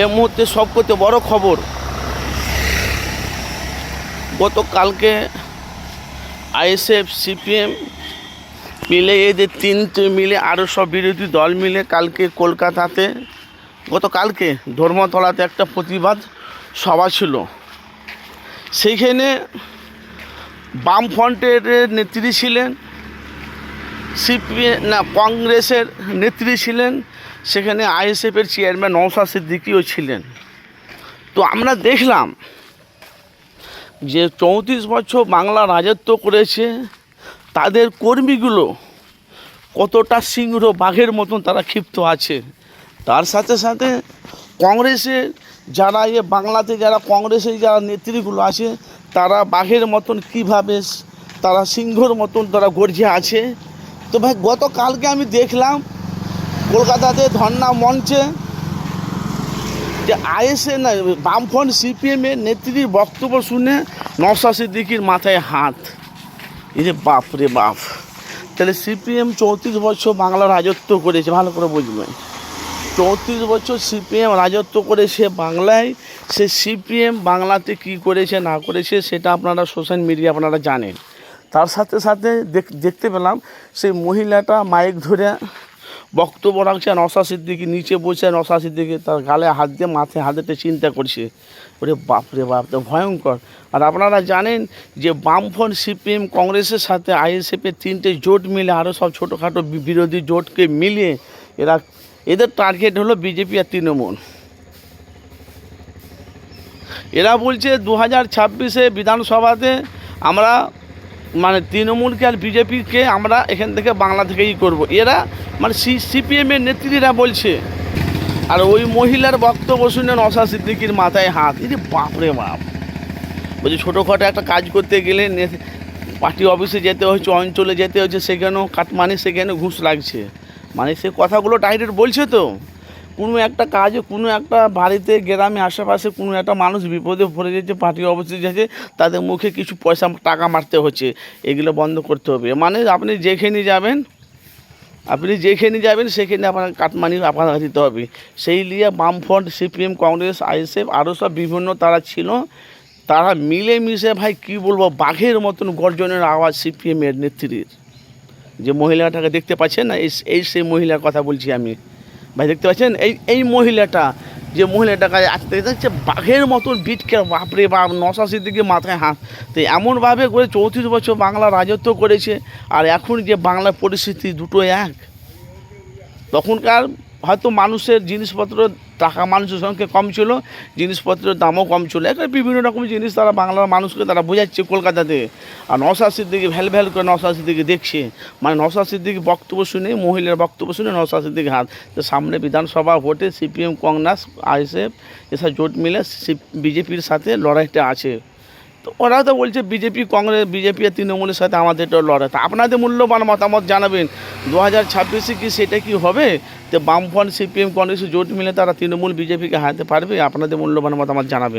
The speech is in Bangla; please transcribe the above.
এই মুহূর্তে সবকতে বড় খবর, গতকালকে আইএসএফ, সিপিএম মিলে এদের তিনটে মিলে আরও সব বিরোধী দল মিলে কালকে কলকাতাতে, গতকালকে ধর্মতলাতে একটা প্রতিবাদ সভা ছিল। সেইখানে বামফ্রন্টের নেত্রী ছিলেন সিপিএম না, কংগ্রেসের নেত্রী ছিলেন, সেখানে আইএসএফের চেয়ারম্যান নওশাদ সিদ্দিকিও ছিলেন। তো আমরা দেখলাম যে চৌত্রিশ বছর বাংলা রাজত্ব করেছে, তাদের কর্মীগুলো কতটা সিংহ বাঘের মতন তারা ক্ষিপ্ত আছে। তার সাথে সাথে কংগ্রেসের যারা এ বাংলাতে যারা কংগ্রেসের যারা নেত্রীগুলো আছে, তারা বাঘের মতন কীভাবে, তারা সিংহর মতন তারা গর্জে আছে তো ভাই, গতকালকে আমি দেখলাম কলকাতাতে ধর্না মঞ্চে যে আইএসএ না, বামফ্রন্ট সিপিএমের নেত্রীর বক্তব্য শুনে নওশাদ সিদ্দিকির মাথায় হাত। এই যে বাপ রে বাপ। তাহলে সিপিএম চৌত্রিশ বছর বাংলা রাজত্ব করেছে, ভালো করে বুঝবেন চৌত্রিশ বছর সিপিএম রাজত্ব করেছে বাংলায়, সে সিপিএম বাংলাতে কি করেছে, না করেছে, সেটা আপনারা সোশ্যাল মিডিয়া আপনারা জানেন। তার সাথে সাথে দেখ- দেখতে পেলাম সেই মহিলাটা মাইক ধরে বক্তব্য রাখছে নশা সিদ্দিকি নিচে বসে নশা সিদ্দিকি তার গালে হাত দিয়ে মাথায় হাতেতে চিন্তা করছে। ওরে বাপ রে বাপ, তো ভয়ঙ্কর। আর আপনারা জানেন যে বামফ্রন্ট সিপিএম কংগ্রেসের সাথে আইএসএফের তিনটে জোট মিলে আরও সব ছোটোখাটো বিরোধী জোটকে মিলিয়ে এরা, এদের টার্গেট হলো বিজেপি আর তৃণমূল। এরা বলছে দু হাজার ছাব্বিশে বিধানসভাতে আমরা মানে তৃণমূলকে আর বিজেপিকে আমরা এখান থেকে বাংলা থেকেই করব। এরা মানে সি, সিপিএমের নেত্রীরা বলছে, আর ওই মহিলার বক্তব্য শুনে নশা সিদ্দিকির মাথায় হাত। এই যে বাপরে বাপ। বলছি, ছোটোখাটো একটা কাজ করতে গেলে পার্টি অফিসে যেতে হচ্ছে, অঞ্চলে যেতে হচ্ছে, সেখানেও কাটমানি, সেখানে ঘুষ লাগছে। মানে সে কথাগুলো ডাইরেক্ট বলছে তো। কোনো একটা কাজে, কোনো একটা বাড়িতে, গ্রামে, আশেপাশে কোনো একটা মানুষ বিপদে পড়ে যাচ্ছে পার্টি অফিসে যাচ্ছে তাদের মুখে কিছু পয়সা, টাকা মারতে হচ্ছে। এগুলো বন্ধ করতে হবে। মানে আপনি যেখানে যাবেন, আপনি যেখানে যাবেন, সেখানে আপনার কাটমানি আপনার দিতে হবে। সেই নিয়ে বামফ্রন্ট, সিপিএম, কংগ্রেস, আইএসএফ, আরও সব বিভিন্ন তারা ছিল। তারা মিলেমিশে ভাই, কি বলব, বাঘের মতন গর্জনের আওয়াজ সিপিএমের নেত্রীর। যে মহিলাটাকে দেখতে পাচ্ছেন না এই সেই মহিলার কথা বলছি আমি। ভাই, দেখতে পাচ্ছেন? এই এই মহিলাটা, যে মহিলাটাকে দেখতে দেখছে বাঘের মতন বিটকে বাপরে বাপ, নশা সিদ্দিকে মাথায় হাত। তো এমনভাবে করে চৌত্রিশ বছর বাংলা রাজত্ব করেছে, আর এখন যে বাংলার পরিস্থিতি দুটো এক। তখনকার হয়তো মানুষের জিনিসপত্র টাকা মানুষের সংখ্যা কম ছিল, জিনিসপত্রের দামও কম ছিল। এখানে বিভিন্ন রকম জিনিস তারা বাংলার মানুষকে তারা বোঝাচ্ছে কলকাতাতে। আর নশা সিদ্দিকি ভ্যাল ভ্যাল করে নশা সিদ্দিকি দেখছে। মানে নশা সিদ্দিকি বক্তব্য শুনে, মহিলার বক্তব্য শুনে নশা সিদ্দিকি হাত। তো সামনে বিধানসভা ভোটে সিপিএম, কংগ্রেস, আইএসএফ, এসব জোট মিলে বিজেপির সাথে লড়াইটা আছে। তো ওরা তো বলছে বিজেপি, কংগ্রেস, বিজেপি আর তৃণমূলের সাথে আমাদের এটা লড়াই। আপনাদের মূল্যবান মতামত জানাবেন। দু হাজার ছাব্বিশে কি সেটা কি হবে? তো বামফ্রন্ট, সিপিএম, কংগ্রেস জোট মিলে তারা তৃণমূল, বিজেপিকে হারাতে পারবে? আপনাদের মূল্যবান মতামত জানাবেন।